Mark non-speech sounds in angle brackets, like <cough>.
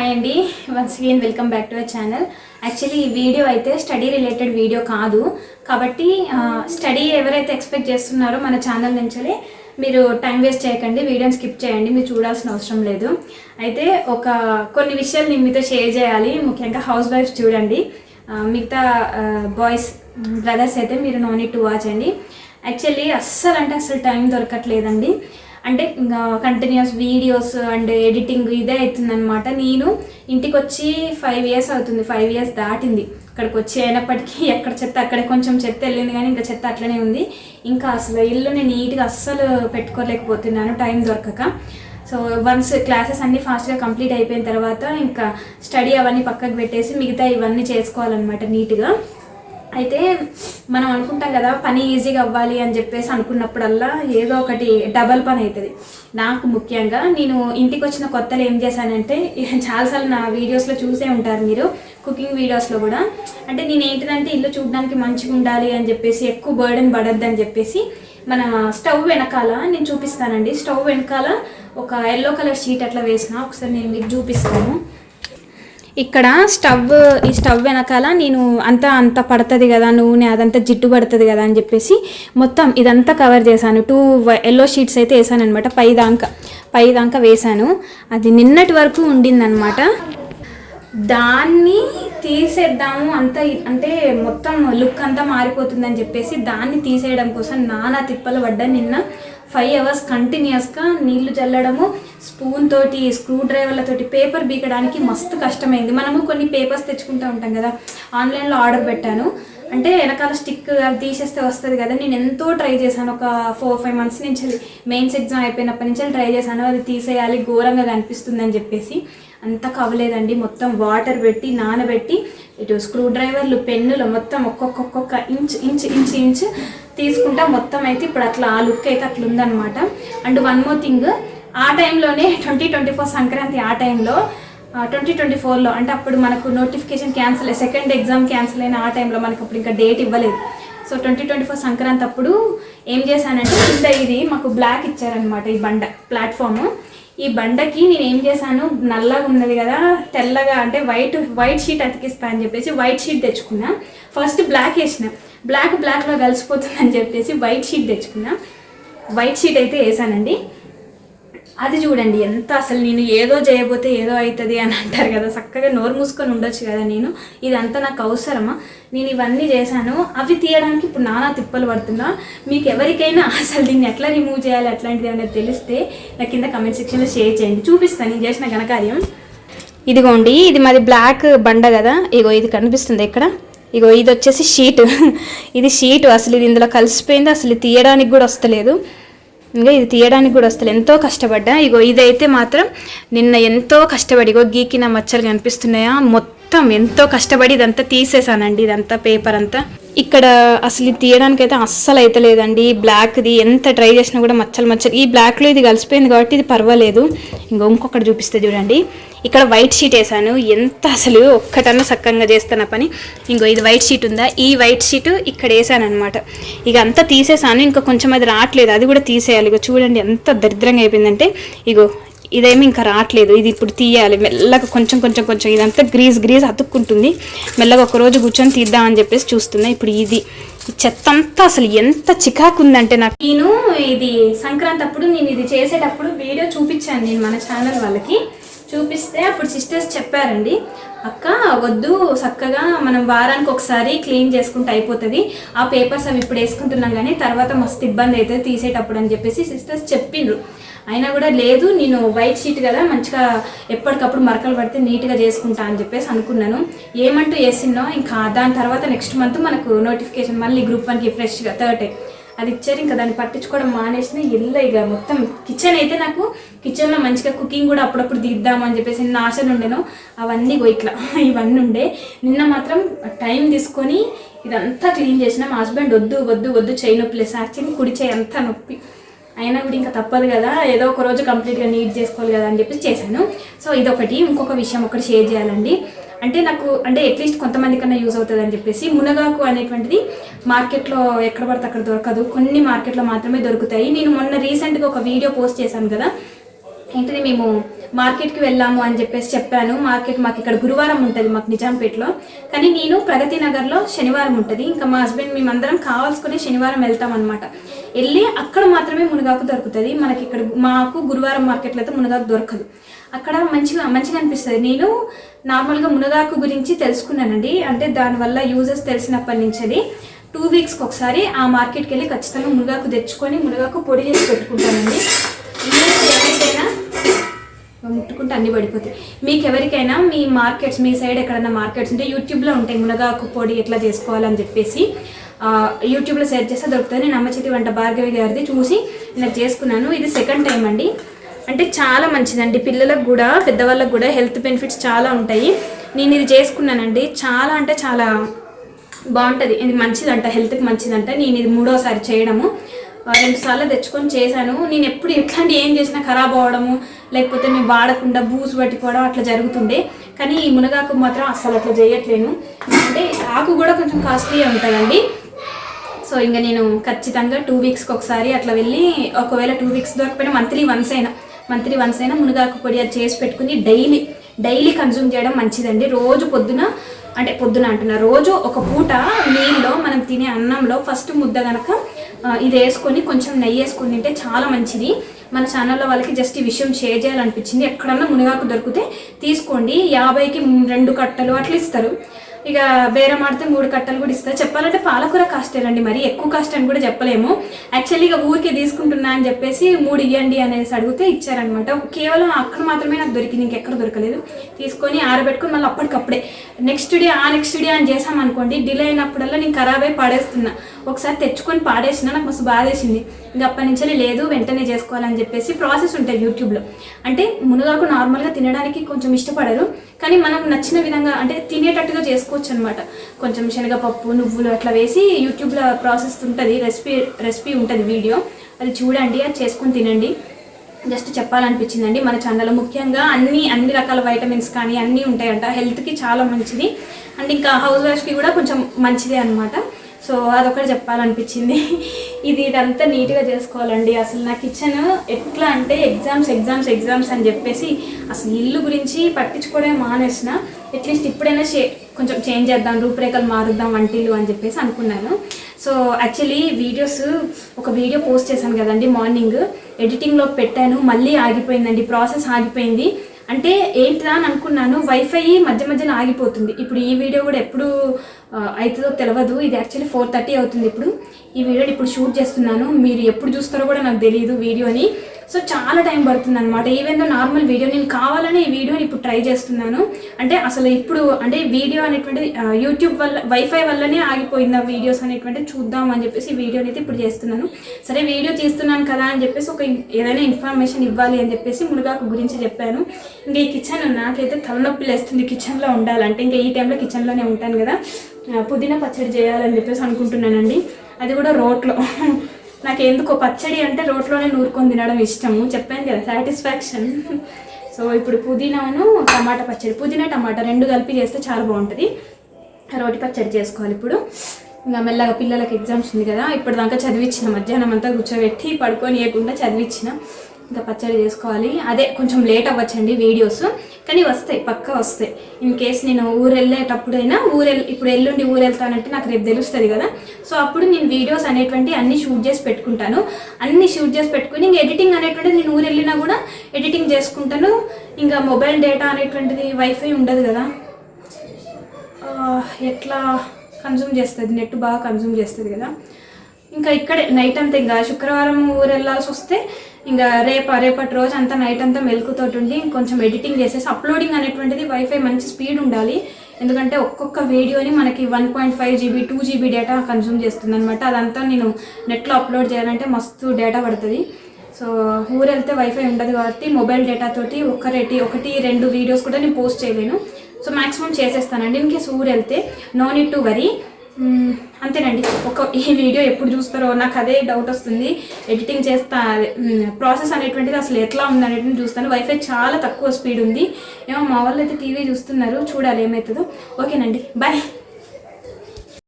Hi అండి. Once again welcome back to our channel actually ఈ video అయితే study related video కాదు. కాబట్టి స్టడీ ఎవరైతే ఎక్స్పెక్ట్ చేస్తున్నారో మన ఛానల్ నుంచే మీరు టైం వేస్ట్ చేయకండి వీడియోని స్కిప్ చేయండి మీరు చూడాల్సిన అవసరం లేదు. అయితే ఒక కొన్ని విషయాలు నేను మీతో షేర్ చేయాలి. ముఖ్యంగా హౌస్ వైఫ్స్ చూడండి మిగతా బాయ్స్ బ్రదర్స్ అయితే మీరు నో నీట్ టు వాచ్ అండి. యాక్చువల్లీ అస్సలు అంటే అస్సలు టైం దొరకట్లేదండి. అంటే ఇంకా కంటిన్యూస్ వీడియోస్ అండ్ ఎడిటింగ్ ఇదే అవుతుందనమాట నేను ఇంటికి వచ్చి ఫైవ్ ఇయర్స్ అవుతుంది. ఫైవ్ ఇయర్స్ దాటింది. ఇక్కడికి వచ్చి అయినప్పటికీ <laughs> ఎక్కడ చెత్త అక్కడే కొంచెం చెత్త వెళ్ళింది కానీ ఇంకా చెత్త అట్లనే ఉంది. ఇంకా అసలు ఇల్లుని నీట్గా అస్సలు పెట్టుకోలేకపోతున్నాను. టైం దొరకక. సో వన్స్ క్లాసెస్ అన్నీ ఫాస్ట్గా కంప్లీట్ అయిపోయిన తర్వాత ఇంకా స్టడీ అవన్నీ పక్కకు పెట్టేసి మిగతా ఇవన్నీ చేసుకోవాలన్నమాట నీట్గా. అయితే మనం అనుకుంటాం కదా పని ఈజీగా అవ్వాలి అని చెప్పేసి అనుకున్నప్పుడల్లా ఏదో ఒకటి డబల్ పని అవుతుంది నాకు ముఖ్యంగా నేను ఇంటికి వచ్చిన కొత్తలు ఏం చేశానంటే చాలాసార్లు నా వీడియోస్లో చూసే ఉంటారు మీరు కుకింగ్ వీడియోస్లో కూడా. అంటే నేను ఏంటిదంటే ఇల్లు చూడడానికి మంచిగా ఉండాలి అని చెప్పేసి ఎక్కువ బర్డెన్ పడద్దు అని చెప్పేసి మన స్టవ్ వెనకాల నేను చూపిస్తానండి. స్టవ్ వెనకాల ఒక ఎల్లో కలర్ షీట్ అట్లా వేసిన ఒకసారి నేను మీకు చూపిస్తాను. ఇక్కడ స్టవ్ ఈ స్టవ్ వెనకాల నేను అంతా అంత పడుతుంది కదా నూనె అదంతా జిడ్డు పడుతుంది కదా అని చెప్పేసి మొత్తం ఇదంతా కవర్ చేశాను. టూ ఎల్లో షీట్స్ అయితే వేసాను అనమాట పై దాంక పై దాంక వేశాను అది నిన్నటి వరకు ఉండిందనమాట దాన్ని తీసేద్దాము అంత అంటే మొత్తం లుక్ అంతా మారిపోతుందని చెప్పేసి దాన్ని తీసేయడం కోసం నానా తిప్పలు పడ్డా. నిన్న ఫైవ్ అవర్స్ కంటిన్యూస్గా నీళ్ళు చల్లడము స్పూన్ తోటి స్క్రూ డ్రైవర్లతోటి పేపర్ బీకడానికి మస్తు కష్టమైంది. మనము కొన్ని పేపర్స్ తెచ్చుకుంటూ ఉంటాం కదా ఆన్లైన్లో ఆర్డర్ పెట్టాను. అంటే వెనకాల స్టిక్ అది తీసేస్తే వస్తుంది కదా నేను ఎంతో ట్రై చేశాను. ఒక ఫోర్ ఫైవ్ మంత్స్ నుంచి మెయిన్స్ ఎగ్జామ్ అయిపోయినప్పటి నుంచి ట్రై చేశాను. అది తీసేయాలి ఘోరంగా కనిపిస్తుందని అని చెప్పేసి. అంత కవలేదండి మొత్తం వాటర్ పెట్టి నానబెట్టి ఇటు స్క్రూ డ్రైవర్లు పెన్నులు మొత్తం ఒక్కొక్క ఒక్కొక్క ఇంచ్ ఇంచ్ ఇంచ్ ఇంచ్ తీసుకుంటా మొత్తం అయితే ఇప్పుడు అట్లా ఆ లుక్ అయితే అట్లా ఉందనమాట అండ్ వన్ మోర్ థింగ్ ఆ టైంలోనే ట్వంటీ ట్వంటీ ఫోర్ సంక్రాంతి ఆ టైంలో ట్వంటీ ట్వంటీ ఫోర్లో అంటే అప్పుడు మనకు notification cancel second exam cancel అయిన ఆ టైంలో మనకు అప్పుడు ఇంకా డేట్ ఇవ్వలేదు. So twenty twenty four Sankranti అప్పుడు ఏం చేశానంటే కింద ఇది మాకు బ్లాక్ ఇచ్చారనమాట ఈ బండ ప్లాట్ఫామ్ ఈ బండకి నేను ఏం చేశాను నల్లగా ఉన్నది కదా తెల్లగా అంటే వైట్ వైట్ షీట్ అతికిస్తా అని చెప్పేసి వైట్ షీట్ తెచ్చుకున్నా. ఫస్ట్ బ్లాక్ వేసిన. బ్లాక్ బ్లాక్లో కలిసిపోతుందని చెప్పేసి వైట్ షీట్ తెచ్చుకున్నా. వైట్ షీట్ అయితే వేసానండి. అది చూడండి ఎంత అసలు నేను ఏదో చేయబోతే ఏదో అవుతుంది అని అంటారు కదా చక్కగా నోరు మూసుకొని ఉండొచ్చు కదా నేను. ఇదంతా నాకు అవసరమా? నేను ఇవన్నీ చేశాను. అవి తీయడానికి ఇప్పుడు నానా తిప్పలు పడుతున్నా. మీకు ఎవరికైనా అసలు దీన్ని ఎట్లా రిమూవ్ చేయాలి అట్లాంటిది ఏమైనా తెలిస్తే నా కింద కమెంట్ సెక్షన్లో షేర్ చేయండి. చూపిస్తాను నేను చేసిన ఘనకార్యం. ఇదిగోండి ఇది మాది బ్లాక్ బండ కదా. ఇగో ఇది కనిపిస్తుంది ఇక్కడ. ఇగో ఇది వచ్చేసి షీట్ <laughs> ఇది షీట్ అసలు ఇది ఇందులో కలిసిపోయింది అసలు తీయడానికి కూడా వస్తలేదు. ఇంకా ఇది తీయడానికి కూడా అసలు ఎంతో కష్టపడ్డా. ఇగో ఇదైతే మాత్రం నిన్న ఎంతో కష్టపడి ఇగో గీకిన మచ్చలు కనిపిస్తున్నాయా? మొత్తం మొత్తం ఎంతో కష్టపడి ఇదంతా తీసేసానండి ఇదంతా పేపర్ అంతా. ఇక్కడ అసలు ఇది తీయడానికి అయితే అస్సలు అయితే లేదండి బ్లాక్ది ఎంత ట్రై చేసినా కూడా మచ్చలు మచ్చలు. ఈ బ్లాక్లో ఇది కలిసిపోయింది కాబట్టి ఇది పర్వాలేదు. ఇంకో ఇంకొకటి చూపిస్తే చూడండి. ఇక్కడ వైట్ షీట్ వేసాను ఎంత అసలు ఒక్కటన్నా సక్కంగా చేస్తాను పని. ఇంకో ఇది వైట్ షీట్ ఉందా? ఈ వైట్ షీట్ ఇక్కడ వేసాను అనమాట ఇక అంతా తీసేసాను ఇంకా కొంచెం అది రావట్లేదు. అది కూడా తీసేయాలి. ఇగో చూడండి ఎంత దరిద్రంగా అయిపోయిందంటే ఇగో ఇదేమి ఇంకా రావట్లేదు. ఇది ఇప్పుడు తీయాలి. మెల్లగా కొంచెం కొంచెం కొంచెం ఇదంతా గ్రీజ్ గ్రీజ్ అతుక్కుంటుంది. మెల్లగా ఒక రోజు కూర్చొని తీద్దామని చెప్పేసి చూస్తున్నా. ఇప్పుడు ఇది చెత్త అంతా అసలు ఎంత చికాకు ఉందంటే నాకు. నేను ఇది సంక్రాంతి అప్పుడు నేను ఇది చేసేటప్పుడు వీడియో చూపించాను నేను మన ఛానల్ వాళ్ళకి. చూపిస్తే అప్పుడు సిస్టర్స్ చెప్పారండి అక్క వద్దు చక్కగా మనం వారానికి ఒకసారి క్లీన్ చేసుకుంటే అయిపోతుంది. ఆ పేపర్స్ అవి ఇప్పుడు వేసుకుంటున్నాం కానీ తర్వాత మస్తు ఇబ్బంది అవుతుంది తీసేటప్పుడు అని చెప్పేసి సిస్టర్స్ చెప్పిండ్రు. అయినా కూడా లేదు నేను వైట్ షీట్ కదా మంచిగా ఎప్పటికప్పుడు మరకలు పడితే నీట్గా చేసుకుంటా అని చెప్పేసి అనుకున్నాను. ఏమంటూ వేసినో ఇంకా దాని తర్వాత నెక్స్ట్ మంత్ మనకు నోటిఫికేషన్ మళ్ళీ గ్రూప్ వన్కి ఫ్రెష్గా థర్డ్ అది ఇచ్చారు. ఇంకా దాన్ని పట్టించుకోవడం మానేసిన ఇల్లు ఇక మొత్తం కిచెన్ అయితే నాకు కిచెన్లో మంచిగా కుకింగ్ కూడా అప్పుడప్పుడు తీద్దామని చెప్పేసి నిన్న ఆశలు ఉండేను అవన్నీ ఇట్లా <laughs> ఇవన్నీ ఉండే. నిన్న మాత్రం టైం తీసుకొని ఇదంతా క్లీన్ చేసిన. మా హస్బెండ్ వద్దు వద్దు వద్దు చేయి నొప్పి లేదు యాక్చువల్లీ కుడి చేయి అంతా నొప్పి. అయినా కూడా ఇంకా తప్పదు కదా. ఏదో ఒక రోజు కంప్లీట్గా నీట్ చేసుకోవాలి కదా అని చెప్పేసి చేశాను. సో ఇదొకటి. ఇంకొక విషయం ఒకటి షేర్ చేయాలండి. అంటే నాకు అంటే అట్లీస్ట్ కొంతమంది కన్నా యూజ్ అవుతుంది అని చెప్పేసి మునగాకు అనేటువంటిది మార్కెట్లో ఎక్కడ పడితే అక్కడ దొరకదు. కొన్ని మార్కెట్లో మాత్రమే దొరుకుతాయి. నేను మొన్న రీసెంట్గా ఒక వీడియో పోస్ట్ చేశాను కదా. ఏంటిది మేము మార్కెట్కి వెళ్ళాము అని చెప్పేసి చెప్పాను. మార్కెట్ మాకు ఇక్కడ గురువారం ఉంటుంది మాకు నిజాంపేటలో. కానీ నేను ప్రగతి నగర్లో శనివారం ఉంటుంది. ఇంకా మా హస్బెండ్ మేమందరం కావాల్సుకుని శనివారం వెళ్తాం అనమాట వెళ్ళి అక్కడ మాత్రమే మునగాకు దొరుకుతుంది. మనకి ఇక్కడ మాకు గురువారం మార్కెట్లో అయితే మునగాకు దొరకదు. అక్కడ మంచిగా మంచిగా అనిపిస్తుంది. నేను నార్మల్గా మునగాకు గురించి తెలుసుకున్నానండి. అంటే దానివల్ల యూజెస్ తెలిసినప్పటి నుంచి అది టూ వీక్స్కి ఒకసారి ఆ మార్కెట్కి వెళ్ళి ఖచ్చితంగా మునగాకు తెచ్చుకొని మునగాకు పొడి చేసి పెట్టుకుంటానండి. ముట్టుకుంటే అన్ని పడిపోతాయి. మీకు ఎవరికైనా మీ మార్కెట్స్ మీ సైడ్ ఎక్కడైనా మార్కెట్స్ ఉంటే యూట్యూబ్లో ఉంటాయి. మునగాకు పొడి ఎట్లా చేసుకోవాలని చెప్పేసి యూట్యూబ్లో సెర్చ్ చేస్తే దొరుకుతుంది. నేను అమ్మ చేతి వంట భార్గవి గారిది చూసి నేను చేసుకున్నాను. ఇది సెకండ్ టైం అండి. అంటే చాలా మంచిదండి. పిల్లలకు కూడా పెద్దవాళ్ళకు కూడా హెల్త్ బెనిఫిట్స్ చాలా ఉంటాయి. నేను ఇది చేసుకున్నానండి. చాలా అంటే చాలా బాగుంటుంది. ఇది మంచిదంట. హెల్త్కి మంచిదంట. నేను ఇది మూడోసారి చేయడము. రెండు సార్లు తెచ్చుకొని చేశాను. నేను ఎప్పుడు ఎట్లాంటి ఏం చేసినా ఖరాబ్ అవ్వడము లేకపోతే మేము వాడకుండా బూజు పట్టిపోవడం అట్లా జరుగుతుండే. కానీ ఈ మునగాకు మాత్రం అస్సలు అట్లా చేయట్లేను. అంటే ఆకు కూడా కొంచెం కాస్ట్లీ ఉంటుందండి. సో ఇంకా నేను ఖచ్చితంగా టూ వీక్స్కి ఒకసారి అట్లా వెళ్ళి ఒకవేళ టూ వీక్స్ దొరకపోయినా మంత్లీ వన్స్ అయినా మంత్లీ వన్స్ అయినా మునగాకు పొడి అది చేసి పెట్టుకుని డైలీ డైలీ కన్జ్యూమ్ చేయడం మంచిదండి. రోజు పొద్దున అంటే పొద్దున అంటున్నా రోజు ఒక పూట నీళ్ళలో మనం తినే అన్నంలో ఫస్ట్ ముద్ద కనుక ఇది వేసుకొని కొంచెం నెయ్యి వేసుకొని తింటే చాలా మంచిది. మన ఛానల్లో వాళ్ళకి జస్ట్ ఈ విషయం షేర్ చేయాలనిపించింది. ఎక్కడన్నా మునిగాకు దొరికితే తీసుకోండి. యాభైకి రెండు కట్టలు అట్లా ఇస్తారు. ఇక బేరం ఆడితే మూడు కట్టలు కూడా ఇస్తారు చెప్పాలంటే పాలకూర కాస్టేనండి మరి ఎక్కువ కాస్ట్ అని కూడా చెప్పలేము. యాక్చువల్లీ ఇక ఊరికే తీసుకుంటున్నా అని చెప్పేసి మూడు ఇవ్వండి అనేసి అడిగితే ఇచ్చారనమాట కేవలం అక్కడ మాత్రమే నాకు దొరికింది ఇంకెక్కడ దొరకలేదు. తీసుకొని ఆరబెట్టుకొని మళ్ళీ అప్పటికప్పుడే. నెక్స్ట్ డే ఆ నెక్స్ట్ డే అని చేసాం అనుకోండి డిలే అయినప్పుడల్లా నేను ఖరాబ్ అయి పాడేస్తున్నా. ఒకసారి తెచ్చుకొని పాడేసిన నాకు మస్తు బాధేసింది ఇంకా అప్పటి నుంచి లేదు వెంటనే చేసుకోవాలని చెప్పేసి ప్రాసెస్ ఉంటుంది యూట్యూబ్లో అంటే మునగాకు నార్మల్గా తినడానికి కొంచెం ఇష్టపడరు. కానీ మనం నచ్చిన విధంగా అంటే తినేటట్టుగా చేసుకోవచ్చు అనమాట కొంచెం శనగపప్పు నువ్వులు అట్లా వేసి యూట్యూబ్లో ప్రాసెస్ ఉంటుంది రెసిపీ రెసిపీ ఉంటుంది వీడియో. అది చూడండి అది చేసుకొని తినండి. జస్ట్ చెప్పాలనిపించిందండి మన ఛానల్లో ముఖ్యంగా అన్ని అన్ని రకాల వైటమిన్స్ కానీ అన్నీ ఉంటాయంట. హెల్త్కి చాలా మంచిది. అండ్ ఇంకా హౌస్ వైఫ్కి కూడా కొంచెం మంచిదే అనమాట సో అదొకటి చెప్పాలనిపించింది. ఇది ఇదంతా నీట్గా చేసుకోవాలండి. అసలు నా కిచెన్ ఎట్లా అంటే ఎగ్జామ్స్ ఎగ్జామ్స్ ఎగ్జామ్స్ అని చెప్పేసి అసలు ఇల్లు గురించి పట్టించుకోవడమే మానేసిన. అట్లీస్ట్ ఇప్పుడైనా చే కొంచెం చేంజ్ చేద్దాం రూపురేఖలు మారుద్దాం వంటిల్లు అని చెప్పేసి అనుకున్నాను. సో యాక్చువల్లీ వీడియోస్ ఒక వీడియో పోస్ట్ చేశాను కదండి మార్నింగ్. ఎడిటింగ్లో పెట్టాను. మళ్ళీ ఆగిపోయిందండి. ప్రాసెస్ ఆగిపోయింది. అంటే ఏంటిదా అని అనుకున్నాను. వైఫై మధ్య మధ్యలో ఆగిపోతుంది. ఇప్పుడు ఈ వీడియో కూడా ఎప్పుడు అవుతుందో తెలియదు ఇది యాక్చువల్లీ ఫోర్ థర్టీ అవుతుంది ఇప్పుడు. ఈ వీడియోని ఇప్పుడు షూట్ చేస్తున్నాను. మీరు ఎప్పుడు చూస్తారో కూడా నాకు తెలియదు వీడియోని సో చాలా టైం పడుతుంది అనమాట ఈవెన్ నార్మల్ వీడియో నేను కావాలనే ఈ వీడియోని ఇప్పుడు ట్రై చేస్తున్నాను. అంటే అసలు ఇప్పుడు అంటే వీడియో అనేటువంటి యూట్యూబ్ వల్ల వైఫై వల్లనే ఆగిపోయింది ఆ వీడియోస్ అనేటువంటి చూద్దాం అని చెప్పేసి వీడియోని అయితే ఇప్పుడు చేస్తున్నాను. సరే వీడియో తీస్తున్నాను కదా అని చెప్పేసి ఒక ఏదైనా ఇన్ఫర్మేషన్ ఇవ్వాలి అని చెప్పేసి మునగాకు గురించి చెప్పాను. ఇంకా ఈ కిచెన్ నాకైతే తలనొప్పి లేస్తుంది. కిచెన్లో ఉండాలంటే ఇంకా ఈ టైంలో కిచెన్లోనే ఉంటాను కదా. పుదీనా పచ్చడి చేయాలని చెప్పేసి అనుకుంటున్నానండి. అది కూడా రోట్లో. <laughs> నాకు ఎందుకో పచ్చడి అంటే రోట్లోనే నూరుకొని తినడం ఇష్టము. చెప్పాను కదా సాటిస్ఫాక్షన్ <laughs> సో ఇప్పుడు పుదీనాను టమాటా పచ్చడి. పుదీనా టమాటా రెండు కలిపి చేస్తే చాలా బాగుంటుంది. రోటి పచ్చడి చేసుకోవాలి ఇప్పుడు. ఇంకా మెల్లగా పిల్లలకి ఎగ్జామ్స్ ఉంది కదా. ఇప్పుడు దాకా చదివించిన మధ్యాహ్నం అంతా కూర్చోబెట్టి పడుకొని వేయకుండా చదివించిన ఇంకా పచ్చడి చేసుకోవాలి. అదే కొంచెం లేట్ అవ్వచ్చండి వీడియోస్ కానీ వస్తాయి పక్కా వస్తాయి. ఇన్ కేస్ నేను ఊరు వెళ్ళేటప్పుడైనా ఊరు ఇప్పుడు ఎల్లుండి ఊరు వెళ్తానంటే నాకు రేపు తెలుస్తుంది కదా. సో అప్పుడు నేను వీడియోస్ అనేటువంటి అన్ని షూట్ చేసి పెట్టుకుంటాను. అన్ని షూట్ చేసి పెట్టుకుని ఇంకా ఎడిటింగ్ అనేటువంటిది నేను ఊరు వెళ్ళినా కూడా ఎడిటింగ్ చేసుకుంటాను. ఇంకా మొబైల్ డేటా అనేటువంటిది వైఫై ఉండదు కదా. ఎట్లా కన్జ్యూమ్ చేస్తుంది? నెట్ బాగా కన్జ్యూమ్ చేస్తుంది కదా. ఇంకా ఇక్కడే నైట్ అంతా ఇంకా శుక్రవారం ఊరు వెళ్ళాల్సి వస్తే ఇంకా రేపు రేపటి రోజు అంతా నైట్ అంతా మెలుకుతోటి ఉండి కొంచెం ఎడిటింగ్ చేసేసి అప్లోడింగ్ అనేటువంటిది వైఫై మంచి స్పీడ్ ఉండాలి. ఎందుకంటే ఒక్కొక్క వీడియోని మనకి one point five GB two GB data consume చేస్తుంది అనమాట అదంతా నేను నెట్లో అప్లోడ్ చేయాలంటే మస్తు డేటా పడుతుంది. సో ఊరు వెళ్తే వైఫై ఉండదు కాబట్టి మొబైల్ డేటా తోటి ఒక్కరేటి ఒకటి రెండు వీడియోస్ కూడా నేను పోస్ట్ చేయలేను. సో మాక్సిమం చేసేస్తానండి. ఇన్ కేస్ ఊరు వెళ్తే నో నీడ్ టు వరీ అంతేనండి. ఒక ఈ వీడియో ఎప్పుడు చూస్తారో నాకు అదే డౌట్ వస్తుంది. ఎడిటింగ్ చేస్తా ప్రాసెస్ అనేటువంటిది అసలు ఎట్లా ఉంది అనేటువంటి చూస్తాను. వైఫై చాలా తక్కువ స్పీడ్ ఉంది. ఏమో మా వాళ్ళు అయితే టీవీ చూస్తున్నారు. చూడాలి ఏమవుతుందో. ఓకేనండి. బాయ్